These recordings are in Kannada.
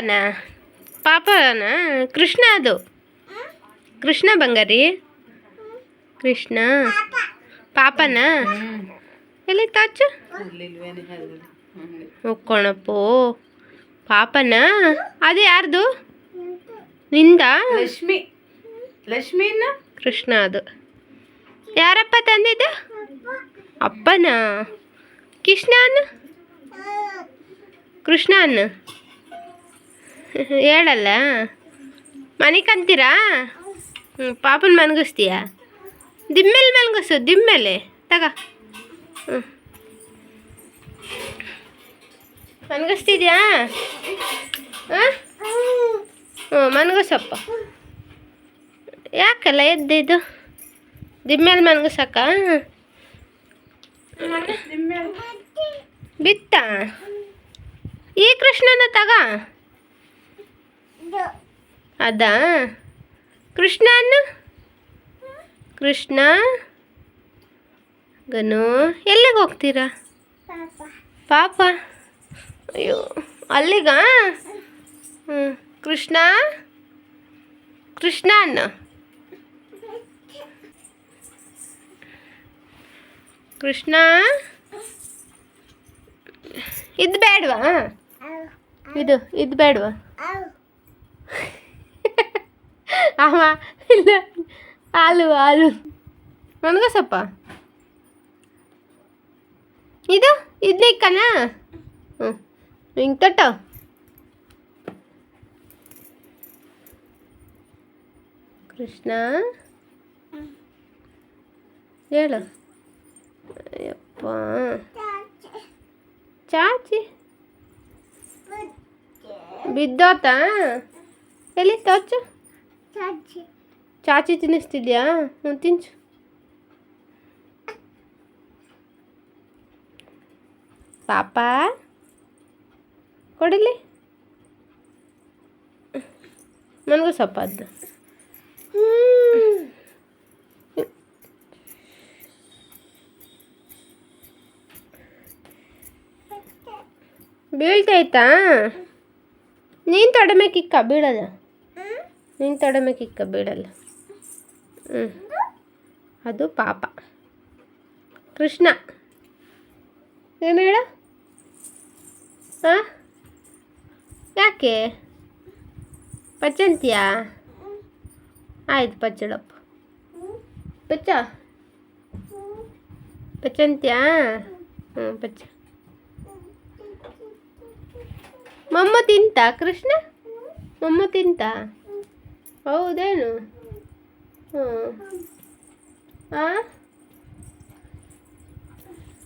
ಪಾಪನ? ಪಾಪನ? ಕೃಷ್ಣ ಅದು. ಕೃಷ್ಣ ಬಂಗಾರಿ? ಕೃಷ್ಣ? ಪಾಪನ? ಎಲ್ಲಿ ತಾಚು? ಒಕ್ಕೊಣಪ್ಪು ಪಾಪನ? ಅದು ಯಾರ್ದು? ನಿಂದ? ಲಕ್ಷ್ಮಿ. ಲಕ್ಷ್ಮಿನ? ಕೃಷ್ಣ ಅದು. ಯಾರಪ್ಪ ತಂದಿದ್ದು? ಅಪ್ಪನ? ಕೃಷ್ಣ ಅನ್ನ ಕೃಷ್ಣ ಕೃಷ್ಣನ್? ಹೇಳಲ್ಲ. ಮನೆ ಕಂತೀರಾ ಹ್ಞೂ ಪಾಪನ ಮನ್ಗಿಸ್ತೀಯಾ? ದಿಮ್ಮೇಲೆ ಮನ್ಗಿಸು, ದಿಮ್ಮೇಲೆ. ತಗ. ಹ್ಞೂ ಹಾಂ? ಹ್ಞೂ ಮನ್ಗಿಸಪ್ಪ. ಯಾಕಲ್ಲ ಎದ್ದಿದ್ದು ದಿಮ್ಮೇಲೆ ಮನ್ಗಿಸಕ್ಕ? ಬಿತ್ತ? ಈ ಕೃಷ್ಣನ ತಗ. ಅದ. ಅನ್ನ? ಕೃಷ್ಣ? ಗನು ಎಲ್ಲಿಗೆ ಹೋಗ್ತೀರಾ? ಪಾಪ. ಅಯ್ಯೋ ಅಲ್ಲಿಗ? ಹ್ಞೂ ಕೃಷ್ಣ? ಕೃಷ್ಣ ಅನ್ನ? ಕೃಷ್ಣ? ಇದು ಬೇಡವಾ ಇದು ಇದು ಬೇಡವಾ ಅವ ಇಲ್ಲ ಹಾಲು ಹಾಲು ನನಗಸಪ್ಪ ಇದು ಇದನ್ನಿಕ್ಕನ ಹ್ಞೂ ಹಿಂಗೆ ತಟ್ಟ ಕೃಷ್ಣ ಹೇಳು ಅಯ್ಯಪ್ಪ ಚಾಚಿ ಬಿದ್ದೋತಾ ಎಲ್ಲಿ ತೋಚು ಚಾಚಿ ತಿನ್ನಿಸ್ತಿದ್ಯಾ ಹ್ಞೂ ತಿನ್ಸು ಪಾಪ ಕೊಡಿಲಿ ನನಗೂ ಸ್ವಲ್ಪ ಅದು ಬೀಳ್ತೈತಾ ನೀನು ಕಿಕ್ಕ ಬೀಳಲ್ಲ ನೀನು ತೊಡಮೆ ಕಿಕ್ಕ ಬೀಳಲ್ಲ ಹ್ಞೂ ಅದು ಪಾಪ. ಕೃಷ್ಣ, ಏನು ಹೇಳ? ಹಾಂ ಯಾಕೆ? ಪಚ್ಚಂತಿಯಾ? ಆಯ್ತು, ಪಚ್ಚಳಪ್ಪ. ಪಚ್ಚ? ಪಚ್ಚಂತ್ಯಾ? ಹ್ಞೂ ಪಚ್ಚ. ಮಮ್ಮ ತಿಂತ, ಕೃಷ್ಣ? ಮಮ್ಮ ತಿಂತ? ಹೌದೇನು ಹ್ಞೂ ಹಾಂ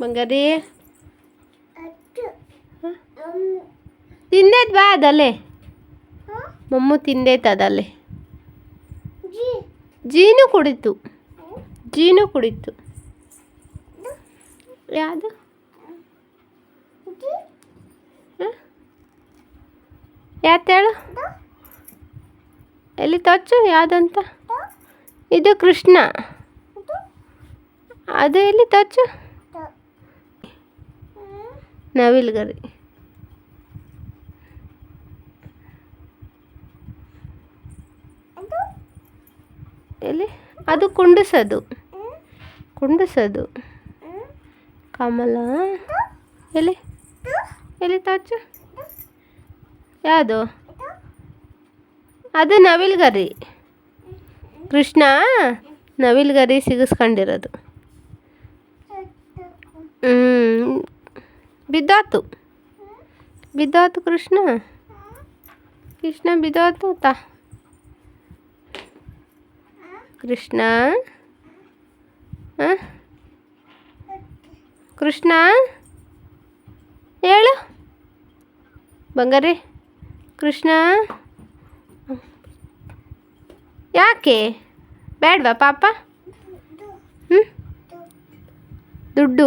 ಬಂಗಾರಿ ತಿಂದೈತ್ ಬಾ ಅದಲ್ಲೇ ಮಮ್ಮು ತಿಂದೈತ ಅದಲ್ಲೇ ಜೀನು ಕುಡಿತು ಜೀನು ಕುಡಿತು ಯಾವುದು ಯಾತೇಳು ಎಲ್ಲಿ ತೋಚು ಯಾವುದಂತ? ಇದು ಕೃಷ್ಣ. ಅದು ಎಲ್ಲಿ ತೋಚು ನವಿಲ್ಗರಿ. ಎಲ್ಲಿ? ಅದು ಕುಂಡಿಸೋದು. ಕುಂಡಿಸೋದು. ಕಮಲ? ಎಲ್ಲಿ? ಎಲ್ಲಿ ತಾಚು ಯಾವುದು? ಅದು ನವಿಲ್ಗರಿ ಕೃಷ್ಣ ನವಿಲ್ಗರಿ ಸಿಗಿಸ್ಕೊಂಡಿರೋದು. ಹ್ಞೂ ಬಿದ್ದಾತು. ಬಿದ್ದಾತು ಕೃಷ್ಣ. ಕೃಷ್ಣ ಬಿದ್ದಾತು ತಾ ಕೃಷ್ಣ? ಕೃಷ್ಣ? ಹೇಳು. ಬಂಗಾರಿ. ಕೃಷ್ಣ? ಯಾಕೆ? ಬೇಡವಾ ಪಾಪ? ಹ್ಞೂ ದುಡ್ಡು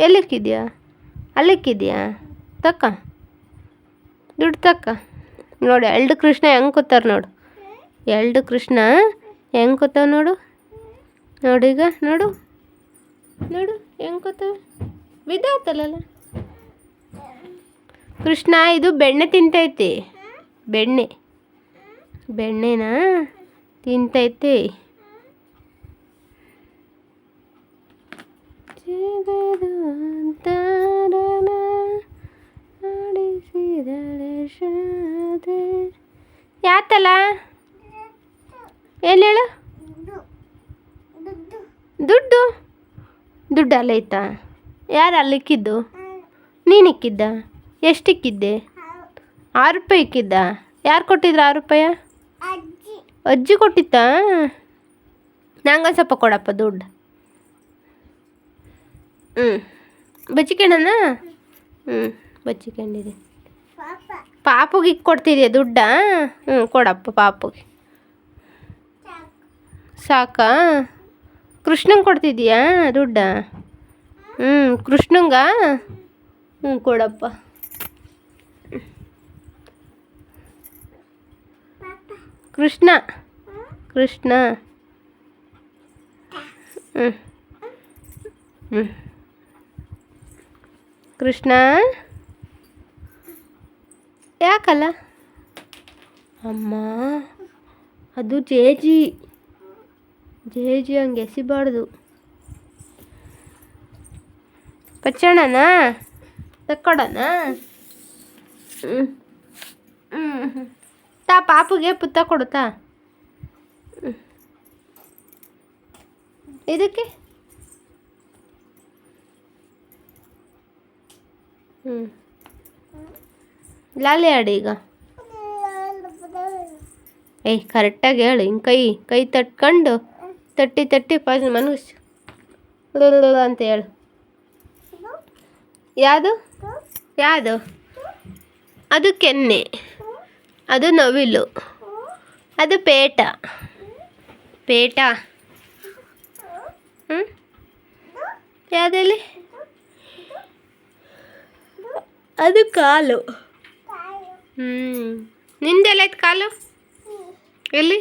ಎಲ್ಲಿಕ್ಕಿದೆಯಾ? ಅಲ್ಲಿಕ್ಕಿದೆಯಾ? ತಕ್ಕ. ದುಡ್ಡು ತಕ್ಕ. ನೋಡಿ ಎರಡು ಕೃಷ್ಣ ಹೆಂಗೆ ಕೂತಾರೆ ನೋಡು. ಎರಡು ಕೃಷ್ಣ ಹೆಂಗೆ ಕೂತಾವ ನೋಡು. ನೋಡೀಗ ನೋಡು. ನೋಡು, ಹೆಂಗೆ ಕೂತಾವ. ಬಿದ್ದಾತಲ್ಲ ಕೃಷ್ಣ, ಇದು ಬೆಣ್ಣೆ ತಿಂತೈತಿ. ಬೆಣ್ಣೆ. ಬೆಣ್ಣೆನ? ತಿಂತೈತೆ. ಯಾತಲ್ಲ ಎಲ್ಲಿ ಹೇಳು? ದುಡ್ಡು. ದುಡ್ಡು ಅಲ್ಲೈತಾ ಯಾರು ಅಲ್ಲಿಕ್ಕಿದ್ದು? ನೀನು ಇಕ್ಕಿದ್ದ ಎಷ್ಟಿಕ್ಕಿದ್ದೆ? ಆರು ರೂಪಾಯಿ ಇಕ್ಕಿದ್ದ? ಯಾರು ಕೊಟ್ಟಿದ್ರು ಆರು ರೂಪಾಯ? ಅಜ್ಜಿ ಕೊಟ್ಟಿತ್ತಾ? ನಂಗೆ ಸ್ವಲ್ಪ ಕೊಡಪ್ಪ ದುಡ್ಡು. ಹ್ಞೂ ಬಚ್ಚಿಕೊಂಡನ ಹ್ಞೂ ಬಚ್ಚಿಕೊಂಡಿದೆ ಪಾಪುಗೆ ಕೊಡ್ತಿದ್ಯಾ ದುಡ್ಡಾ? ಹ್ಞೂ ಕೊಡಪ್ಪ ಪಾಪುಗೆ. ಸಾಕಾ? ಕೃಷ್ಣಂಗೆ ಕೊಡ್ತಿದ್ಯಾ ದುಡ್ಡ? ಹ್ಞೂ ಕೃಷ್ಣಂಗ? ಹ್ಞೂ ಕೊಡಪ್ಪ. ಕೃಷ್ಣ. ಕೃಷ್ಣ. ಹ್ಞೂ ಹ್ಞೂ ಕೃಷ್ಣ. ಯಾಕಲ್ಲ? ಅಮ್ಮ, ಅದು ಜೇಜಿ. ಜೇಜಿ ಹಂಗೆ ಎಸಿಬಾರ್ದು. ಪಚ್ಚಣ್ಣನ ತಕ್ಕೊಡೋಣ? ಹ್ಞೂ ಹ್ಞೂ ತಾ ಪಾಪುಗೆ ಪುತ್ತ ಕೊಡುತ್ತಾ? ಇದಕ್ಕೆ? ಹ್ಞೂ ಲಾಲಿ ಆಡಿ ಈಗ. ಏಯ್ ಕರೆಕ್ಟಾಗಿ ಹೇಳು. ಹಿಂಗೆ ಕೈ ಕೈ ತಟ್ಕೊಂಡು ತಟ್ಟಿ ತಟ್ಟಿ ಪಾಸ್ ಮನುಷ್ಯ ಅಂತ ಹೇಳು. ಯಾವುದು? ಯಾವುದು? ಅದು ಕೆನ್ನೆ ಅದು ನವಿಲು. ಅದು ಪೇಟ. ಪೇಟ. ಹ್ಞೂ ಯಾವುದಲ್ಲಿ ಅದು ಕಾಲು. ಹ್ಞೂ ನಿಂದೆಲ್ಲೈತೆ ಕಾಲು? ಎಲ್ಲಿ?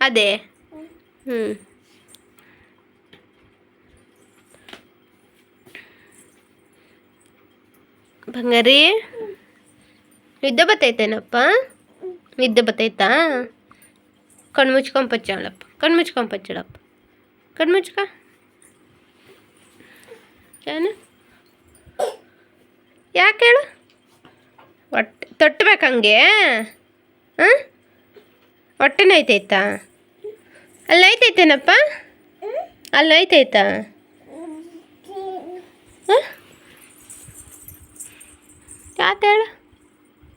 ಅದೇ. ಹ್ಞೂ ಬಂಗಾರಿ? ನಿದ್ದೆ ಬತ್ತೈತೇನಪ್ಪ ನಿದ್ದೆ ಬತ್ತೈತಾ ಕಣ್ಣು ಮುಚ್ಕೊಂಪಚ್ಚಳಪ್ಪ ಕಣ್ಣು ಮುಚ್ಕೊಂಪಚ್ಚಳಪ್ಪ ಕಣ್ಣು ಮುಚ್ಕ ಏನು? ಯಾಕೆ ಹೇಳು? ಹೊಟ್ಟೆ ತೊಟ್ಟಬೇಕು ಹಂಗೆ? ಹಾಂ ಹೊಟ್ಟೆನ ಐತೈತಾ ಅಲ್ಲಿ ಐತೈತೇನಪ್ಪ ಅಲ್ಲಿ ಹಾಂ ಯಾಕೆ ಹೇಳು?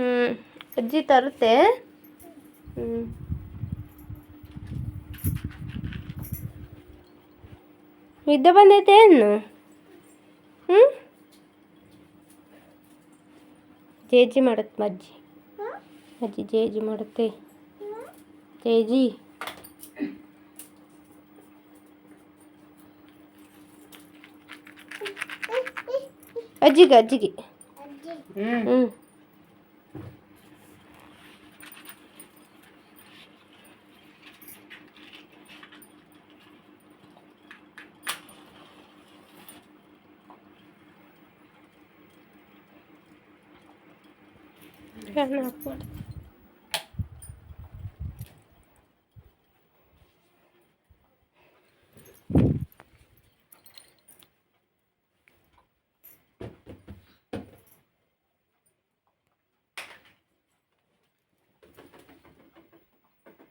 ಹ್ಞೂ ಅಜ್ಜಿ ತರುತ್ತೆ. ಹ್ಞೂ ನಿದ್ದೆ ಬಂದೈತೆ ಏನು? ಹ್ಞೂ ಜೇಜಿ ಮಾಡುತ್ತೆ ಅಜ್ಜಿ ಅಜ್ಜಿ ಜೇಜಿ ಮಾಡುತ್ತೆ. ಜೇಜಿ. ಅಜ್ಜಿಗೆ ಅಜ್ಜಿಗೆ. ಹ್ಞೂ ಹ್ಞೂ ಫ್ಯಾನ್ ಆಫ್ ಮಾಡು.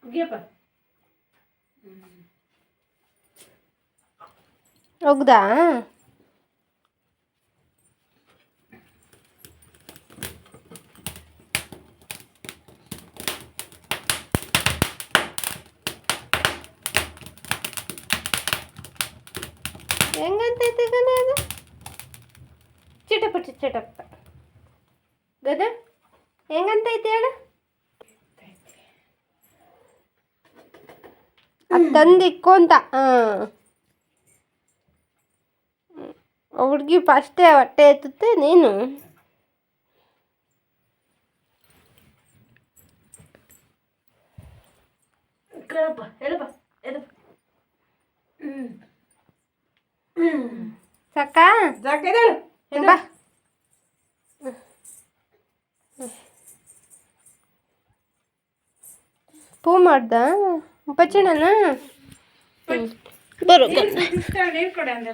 ಮುಗಿಯಪ್ಪ ಒಗ್ದಾ ಗದ? ಹೆಂಗಂತೈತಿ ಹೇಳು? ಅದು ತಂದಿಕ್ಕು ಅಂತ. ಹಾಂ. ಹುಡುಗಿ ಫಸ್ಟೇ ಹೊಟ್ಟೆ ಎತ್ತುತ್ತೆ ನೀನು? ಸಾಕಾ? ಬಾ. ಪೂ ಮಾಡ್ದ? ಬಚ್ಚಣನ ಬರು ನೀರು ಕೊಡ ಅಂದ್ರೆ